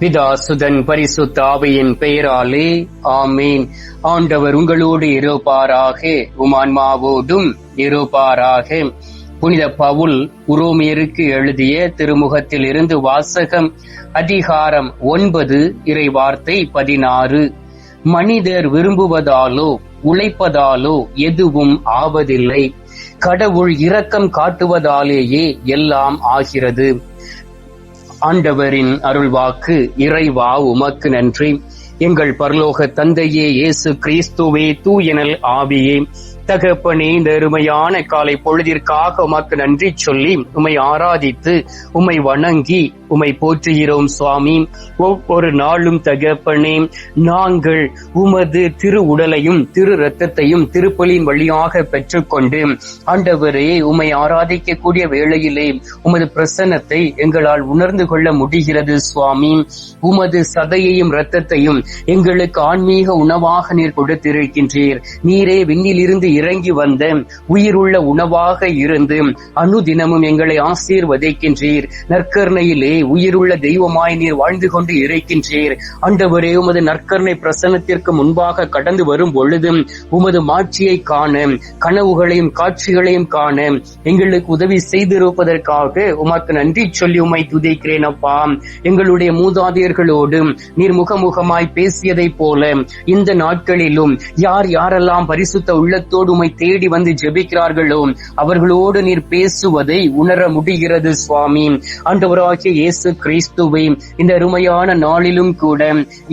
பிதா சுதன் பரிசுத்த ஆவையின் பெயராலே ஆமீன். ஆண்டவர் உங்களோடு இருப்பாராக உமான்மாவோடும் இருப்பாராக. புனித பவுல் உரோமியருக்கு எழுதிய திருமுகத்தில் இருந்து வாசகம் அதிகாரம் ஒன்பது இறை வார்த்தை பதினாறு. மனிதர் விரும்புவதாலோ உழைப்பதாலோ எதுவும் ஆவதில்லை. கடவுள் இரக்கம் காட்டுவதாலேயே எல்லாம் ஆகிறது. ஆண்டவரின் அருள்வாக்கு இறைவா உமக்கு நன்றி. எங்கள் பரலோக தந்தையே இயேசு கிறிஸ்துவே தூயனல் ஆவியே. தகப்பனே இந்த அருமையான காலை பொழுதிற்காக உமக்கு நன்றி சொல்லி உம்மை ஆராதித்து உம்மை வணங்கி உம்மை போற்றுகிறோம் சுவாமி. ஒவ்வொரு நாளும் தகப்பனே நாங்கள் உமது திரு உடலையும் திரு ரத்தத்தையும் திருப்பலின் வழியாக பெற்றுக்கொண்டு ஆண்டவரே உம்மை ஆராதிக்கக்கூடிய வேளையிலே உமது பிரசன்னத்தை எங்களால் உணர்ந்து கொள்ள முடிகிறது சுவாமி. உமது சதையையும் இரத்தத்தையும் எங்களுக்கு ஆன்மீக உணவாக நீர் கொடுத்திருக்கின்றீர். நீரே விண்ணிலிருந்து இறங்கி வந்த உயிருள்ள உணவாக இருந்து அனுதினமும் எங்களை ஆசீர்வதிக்கின்றீர். நற்கர்ணையிலே உயிருள்ள தெய்வமாய் நீர் வாழ்ந்து கொண்டு இறைக்கின்றீர். ஆண்டவரே உமது நற்கருணை பிரசனத்திற்கு முன்பாக கடந்து வரும் பொழுதும் உமது மாட்சியை காண கனவுகளையும் காட்சிகளையும் காண எங்களுக்கு உதவி செய்திருப்பதற்காக உமக்கு நன்றி சொல்லி உமை துதிக்கிறேன் அப்பா. எங்களுடைய மூதாதையர்களோடு நீர் முகமுகமாய் பேசியதை போல இந்த நாட்களிலும் யார் யாரெல்லாம் பரிசுத்த உள்ளத்தோடு உமை தேடி வந்து ஜெபிக்கிறார்களோ அவர்களோடு நீர் பேசுவதை உணர முடிகிறது சுவாமி. ஆண்டவராகிய இயேசு கிறிஸ்துவை இந்த அருமையான நாளிலும் கூட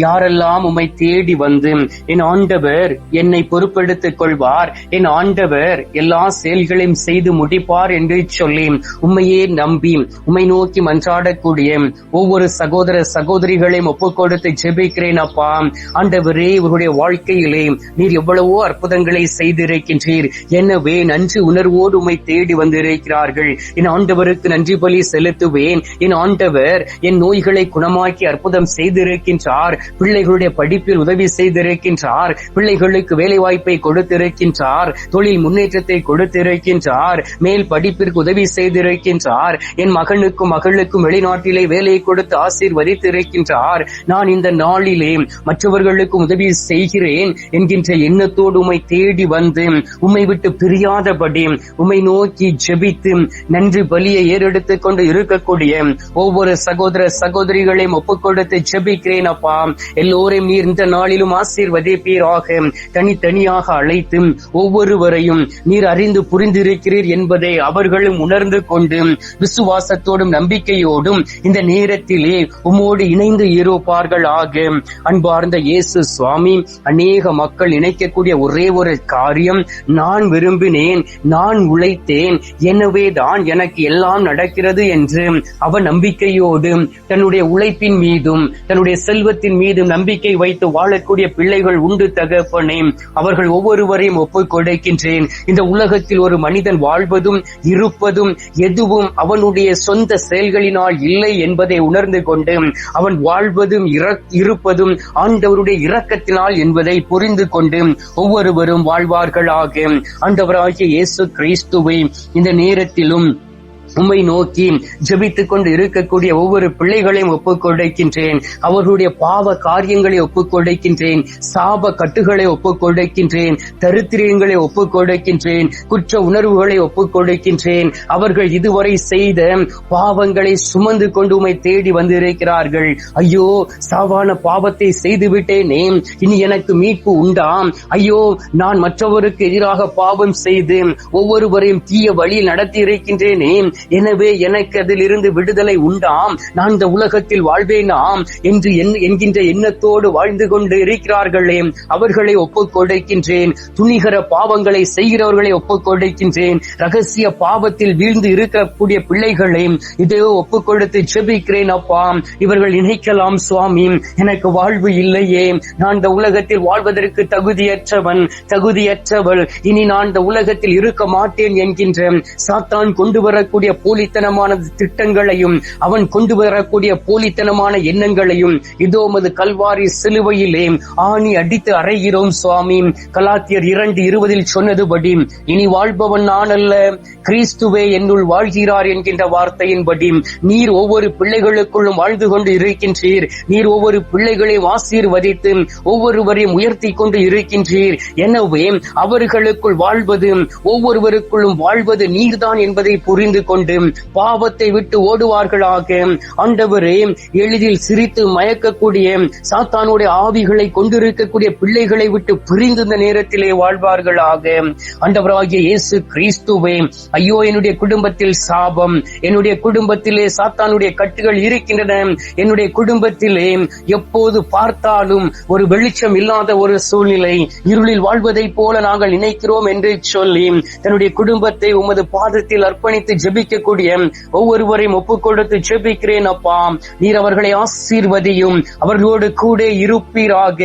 யாரெல்லாம் உம்மை தேடி வந்து என் ஆண்டவர் என்னை பொறுப்பெடுத்துக் கொள்வார் என் ஆண்டவர் எல்லா செயல்களையும் செய்து முடிப்பார் என்று சொல்லி உண்மையே நம்பி உண்மை நோக்கி மன்றாடக்கூடிய ஒவ்வொரு சகோதர சகோதரிகளையும் ஒப்புக் கொடுத்து ஜெபிக்கிறேன் அப்பா. ஆண்டவரே இவருடைய வாழ்க்கையிலே நீர் எவ்வளவோ அற்புதங்களை செய்திருக்கின்றீர். எனவே நன்றி உணர்வோடு உண்மை தேடி வந்திருக்கிறார்கள். என் ஆண்டவருக்கு நன்றி பலி செலுத்துவேன். என் ஆண்ட ஆண்டவர் என் நோய்களை குணமாக்கி அற்புதம் செய்திருக்கின்றார். பிள்ளைகளுடைய படிப்பில் உதவி செய்திருக்கின்றார். பிள்ளைகளுக்கு வேலை வாய்ப்பை கொடுத்திருக்கின்றார். தொழில் முன்னேற்றத்தை கொடுத்திருக்கின்றார். மேல் படிப்பிற்கு உதவி செய்திருக்கின்றார். என் மகனுக்கும் மகளுக்கும் வெளிநாட்டிலே வேலை கொடுத்து ஆசீர்வதித்திருக்கின்றார். நான் இந்த நாளிலே மற்றவர்களுக்கு உதவி செய்கிறேன் என்கின்ற எண்ணத்தோடு உமை தேடி வந்து உம்மை விட்டு பிரியாதபடி உம்மை நோக்கி ஜெபித்து நன்றி பலியை ஏறெடுத்துக் கொண்டு இருக்கக்கூடிய ஒவ்வொரு சகோதர சகோதரிகளையும் ஒப்புக் கொடுத்து ஜெபிக்கிறேன் அப்பா. எல்லோரையும் நீர் இந்த நாளிலும் ஆசீர்வதிப்பீராக. தனித்தனியாக அழைத்து ஒவ்வொருவரையும் நீர் அறிந்து புரிந்திருக்கிறீர் என்பதை அவர்களும் உணர்ந்து கொண்டு விசுவாசத்தோடும் நம்பிக்கையோடும் இந்த நேரத்திலே உமோடு இணைந்து இருப்பார்கள் ஆக. அன்பார்ந்த இயேசு சுவாமி அநேக மக்கள் இணைக்கக்கூடிய ஒரே ஒரு காரியம் நான் விரும்பினேன் நான் உழைத்தேன் எனவே தான் எனக்கு எல்லாம் நடக்கிறது என்று அவன் நம்பிக்கையோடும் தன்னுடைய உழைப்பின் மீதும் தன்னுடைய செல்வத்தின் மீதும் நம்பிக்கை வைத்து வாழக்கூடிய பிள்ளைகள் உண்டு தகப்பனே. அவர்கள் ஒவ்வொருவரையும் ஒப்புக் கொடுக்கின்றேன். இந்த உலகத்தில் ஒரு மனிதன் வாழ்வதும் இருப்பதும் எதுவும் அவனுடைய சொந்த செயல்களினால் இல்லை என்பதை உணர்ந்து கொண்டு அவன் வாழ்வதும் இருப்பதும் ஆண்டவருடைய இரக்கத்தினால் என்பதை புரிந்து கொண்டு ஒவ்வொருவரும் வாழ்வார்களாக. ஆண்டவராகிய இயேசு கிறிஸ்துவை இந்த நேரத்திலும் உம்மை நோக்கி ஜபித்துக் கொண்டு இருக்கக்கூடிய ஒவ்வொரு பிள்ளைகளையும் ஒப்புக்கொடைக்கின்றேன். அவர்களுடைய பாவ காரியங்களை ஒப்புக்கொடைக்கின்றேன். சாப கட்டுகளை ஒப்புக்கொடைக்கின்றேன். தருத்திரியங்களை தரித்திரியங்களை குற்ற உணர்வுகளை ஒப்புக்கொடைக்கின்றேன். அவர்கள் இதுவரை செய்த பாவங்களை சுமந்து கொண்டு உமை தேடி வந்திருக்கிறார்கள். ஐயோ சாவான பாவத்தை செய்து விட்டேனே இனி எனக்கு மீட்பு உண்டாம் ஐயோ நான் மற்றவருக்கு எதிராக பாவம் செய்து ஒவ்வொருவரையும் தீய வழியில் நடத்தி இருக்கின்றேனே எனவே எனக்கு அதிலிருந்து விடுதலை உண்டாம். நான் இந்த உலகத்தில் வாழ்வேனாம் என்று என்கின்ற எண்ணத்தோடு வாழ்ந்து கொண்டு இருக்கிறார்களே. அவர்களை ஒப்புக்கொடுக்கின்றேன் துணிகர பாவங்களை செய்கிறவர்களை ஒப்புக்கொடுக்கின்றேன் ரகசிய பாவத்தில் வீழ்ந்து இருக்கக்கூடிய பிள்ளைகளை இதோ ஒப்புக்கொடுத்து ஜெபிக்கிறேன் அப்பா. இவர்கள் நினைக்கலாம் சுவாமி எனக்கு வாழ்வு இல்லையே. நான் இந்த உலகத்தில் வாழ்வதற்கு தகுதியற்றவன் தகுதியற்றவள். இனி நான் இந்த உலகத்தில் இருக்க மாட்டேன் என்கின்ற சாத்தான் கொண்டு வரக்கூடிய வரக்கூடிய போலித்தனமான திட்டங்களையும் அவன் கொண்டு வரக்கூடிய போலித்தனமான எண்ணங்களையும் இதோ மது கல்வாரி சிலுவையிலே ஆணி அடித்து அறைகிறோம் சுவாமி. கலாத்தியர் இரண்டு இருபதில் சொன்னதுபடி இனி வாழ்பவன் நான் அல்ல கிறிஸ்துவே என்னுள் வாழ்கிறார் என்கின்ற வார்த்தையின்படி நீர் ஒவ்வொரு பிள்ளைகளுக்குள்ளும் வாழ்ந்து கொண்டு இருக்கின்றீர். நீர் ஒவ்வொரு பிள்ளைகளையும் ஆசீர்வதித்து ஒவ்வொருவரையும் உயர்த்தி கொண்டு இருக்கின்றீர். எனவே அவர்களுக்குள் வாழ்வது ஒவ்வொருவருக்குள்ளும் வாழ்வது நீர்தான் என்பதை புரிந்து கொண்டு பாவத்தை விட்டு ஓடுவார்களாக. ஆண்டவரே எளிதில் சிரித்து மயக்கக்கூடிய சாத்தானுடைய ஆவிகளை கொண்டிருக்கக்கூடிய பிள்ளைகளை விட்டு பிரிந்து இந்த நேரத்திலே வாழ்வார்களாக. ஆண்டவராகிய இயேசு கிறிஸ்துவே ஐயோ என்னுடைய குடும்பத்தில் சாபம் என்னுடைய குடும்பத்திலே சாத்தானுடைய கட்டுகள் இருக்கின்றன. என்னுடைய குடும்பத்திலே எப்போது பார்த்தாலும் ஒரு வெளிச்சம் இல்லாத ஒரு சூழ்நிலை இருளில் வாழ்வதை போல நாங்கள் நினைக்கிறோம் என்று சொல்லி தன்னுடைய குடும்பத்தை உமது பாதத்தில் அர்ப்பணித்து ஜெபிக்கக்கூடிய ஒவ்வொருவரையும் ஒப்புக் கொடுத்து ஜெபிக்கிறேன் அப்பா. நீர் அவர்களை ஆசீர்வதியும். அவர்களோடு கூட இருப்பீராக.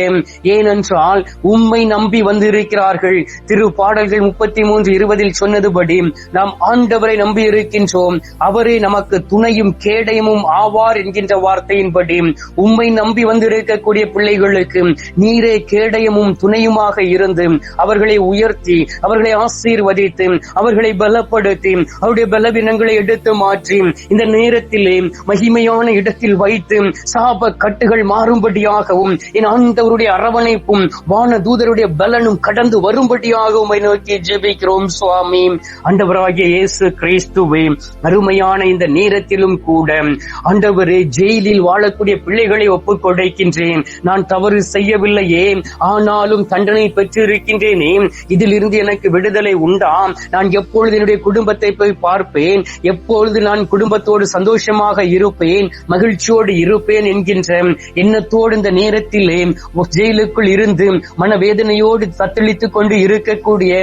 ஏனென்றால் உம்மை நம்பி வந்திருக்கிறார்கள். திரு பாடல்கள் முப்பத்தி மூன்று இருபதில் சொன்னதுபடி நாம் ஆண்டவரை நம்பி இருக்கின்றோம் அவரே நமக்கு துணையும் கேடயமும் ஆவார் என்கின்ற வார்த்தையின்படி உம்மை நம்பி வந்திருக்கக்கூடிய பிள்ளைகளுக்கு நீரே கேடயமும் துணையுமாக இருந்து அவர்களை உயர்த்தி அவர்களை ஆசீர்வதித்து அவர்களை பலப்படுத்தி அவருடைய பலவீனங்கள் எடுத்து மாற்றி இந்த நேரத்திலே மகிமையான இடத்தில் வைத்து சாப கட்டுகள் மாறும்படியாகவும் என் ஆண்டவருடைய அரவணைப்பும் வான தூதருடைய பலனும் கடந்து வரும்படியாகவும் நோக்கி ஜெபிக்கிறோம் சுவாமி. அண்டவராகிய இயேசு கிறிஸ்துவே அருமையான இந்த நேரத்திலும் கூட ஆண்டவரே ஜெயிலில் வாழக்கூடிய பிள்ளைகளை ஒப்புக் கொடுக்கின்றேன். நான் தவறு செய்யவில்லையே ஆனாலும் தண்டனை பெற்றிருக்கின்றேனே. இதிலிருந்து எனக்கு விடுதலை உண்டா? நான் எப்பொழுது என்னுடைய குடும்பத்தை போய் பார்ப்பேன்? எப்பொழுது நான் குடும்பத்தோடு சந்தோஷமாக இருப்பேன் மகிழ்ச்சியோடு இருப்பேன் என்கின்ற எண்ணத்தோடு இந்த நேரத்திலே ஜெயிலுக்குள் இருந்து மனவேதனையோடு தத்தளித்துக் கொண்டு இருக்கக்கூடிய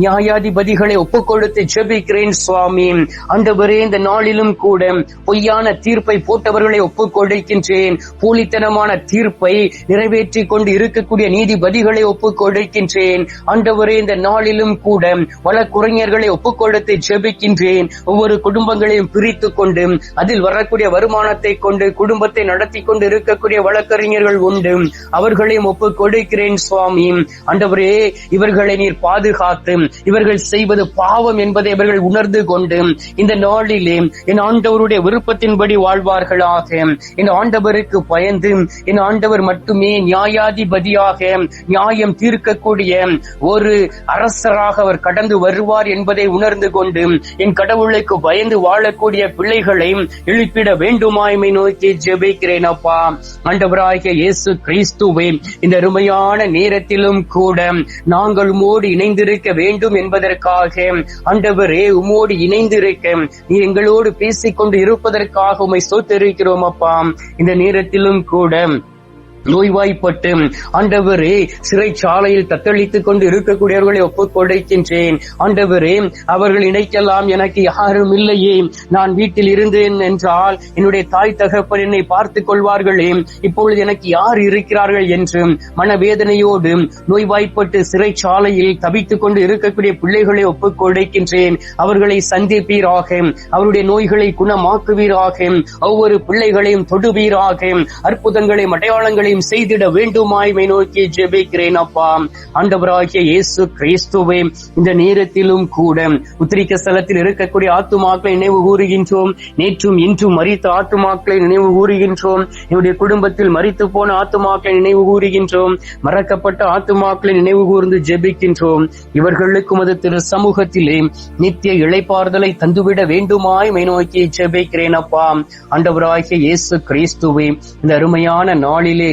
நியாயாதிபதிகளை ஒப்புக்கொடுத்து ஜெபிக்கிறேன் சுவாமி. அந்தவரே இந்த நாளிலும் கூட பொய்யான தீர்ப்பை போட்டவர்களை ஒப்புக்கொடுக்கின்றேன். போலித்தனமான தீர்ப்பை நிறைவேற்றி கொண்டு இருக்கக்கூடிய நீதிபதிகளை ஒப்புக்கொடுக்கின்றேன். ஆண்டவரே இந்த நாளிலும் கூட வழக்குரைஞர்களை ஒப்புக்கொடுத்து ஜெபிக்கின்றேன். ஒவ்வொரு குடும்பங்களையும் பிரித்து கொண்டு அதில் வரக்கூடிய வருமானத்தை கொண்டு குடும்பத்தை நடத்தி கொண்டு இருக்கக்கூடிய வழக்கறிஞர்கள் உண்டு. அவர்களையும் ஒப்பு கொடுக்கிறேன் சுவாமி. அண்டவரே இவர்களை நீர் பாதுகாத்து இவர்கள் செய்வது பாவம் என்பதை இவர்கள் உணர்ந்து கொண்டு இந்த நாளிலே என் ஆண்டவருடைய விருப்பத்தின்படி வாழ்வார்களாக. என் ஆண்டவருக்கு பயந்து என் ஆண்டவர் மட்டுமே நியாயாதிபதியாக நியாயம் தீர்க்கக்கூடிய ஒரு அரசராக அவர் கடந்து வருவார் என்பதை உணர்ந்து கொண்டு என் கடவுளுக்கு பயந்து வாழக்கூடிய பிள்ளைகளை எழுப்பிட வேண்டுமாய்மை நோக்கி ஜெபிக்கிறேன் அப்பா ஆண்டவராகிய இயேசு கிறிஸ்துவே இந்த அருமையான நேரத்திலும் கூட நாங்கள் உமோடு இணைந்திருக்க வேண்டும் என்பதற்காக ஆண்டவரே உமோடு இணைந்திருக்க நீ எங்களோடு பேசிக்கொண்டு இருப்பதற்காக உமை சொத்திருக்கிறோம் அப்பா. இந்த நேரத்திலும் கூட நோய்வாய்ப்பட்டு ஆண்டவரே சிறைச்சாலையில் தத்தளித்துக் கொண்டு இருக்கக்கூடியவர்களை ஒப்புக் கொடுக்கின்றேன் ஆண்டவரே அவர்கள் இணைக்கலாம் எனக்கு யாரும் இல்லையே. நான் வீட்டில் இருந்தேன் என்றால் என்னுடைய தாய் தகப்பன் என்னை பார்த்துக் கொள்வார்களே. இப்பொழுது எனக்கு யார் இருக்கிறார்கள் என்று மனவேதனையோடு நோய்வாய்ப்பட்டு சிறைச்சாலையில் தவித்துக் கொண்டு இருக்கக்கூடிய பிள்ளைகளை ஒப்புக் கொடுக்கின்றேன் அவர்களை சந்திப்பீராக. அவருடைய நோய்களை குணமாக்குவீராக. ஒவ்வொரு பிள்ளைகளையும் தொடுவீராக. அற்புதங்களையும் அடையாளங்களையும் காரியம் செய்திட வேண்டுமாய்மை நோக்கி ஜெபிக்கிறேன் அப்பா. ஆண்டவராகிய இயேசு கிறிஸ்துவே இந்த நேரத்திலும் கூட உத்திரிக்க ஸ்தலத்தில் இருக்கக்கூடிய ஆத்துமாக்களை நினைவு கூறுகின்றோம். நேற்றும் இன்றும் மறித்த ஆத்துமாக்களை நினைவு கூறுகின்றோம். என்னுடைய குடும்பத்தில் மறித்து போன ஆத்துமாக்களை நினைவு கூறுகின்றோம். மறக்கப்பட்ட ஆத்துமாக்களை நினைவு கூர்ந்து ஜெபிக்கின்றோம். இவர்களுக்கும் அது திரு சமூகத்திலே நித்திய இளைப்பாறுதலை தந்துவிட வேண்டுமாய் மை நோக்கி ஜெபிக்கிறேன் அப்பா. ஆண்டவராகிய இயேசு கிறிஸ்துவே இந்த அருமையான நாளிலே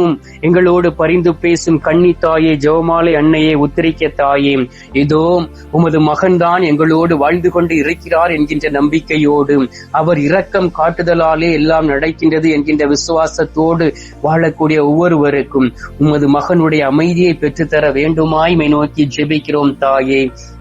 தினமும் எங்களோடு பரிந்து பேசும் கன்னி தாயே ஜெவமாலை அன்னையே உத்திரிக்க தாயே. இதோ உமது மகன்தான் எங்களோடு வாழ்ந்து கொண்டு இருக்கிறார் என்கின்ற நம்பிக்கையோடு அவர் இரக்கம் காட்டுதலாலே எல்லாம் நடக்கின்றது என்கின்ற விசுவாசத்தோடு வாழக்கூடிய ஒவ்வொருவருக்கும் உமது மகனுடைய அமைதியை பெற்றுத்தர வேண்டுமாய் மை நோக்கி ஜெபிக்கிறோம் தாயே.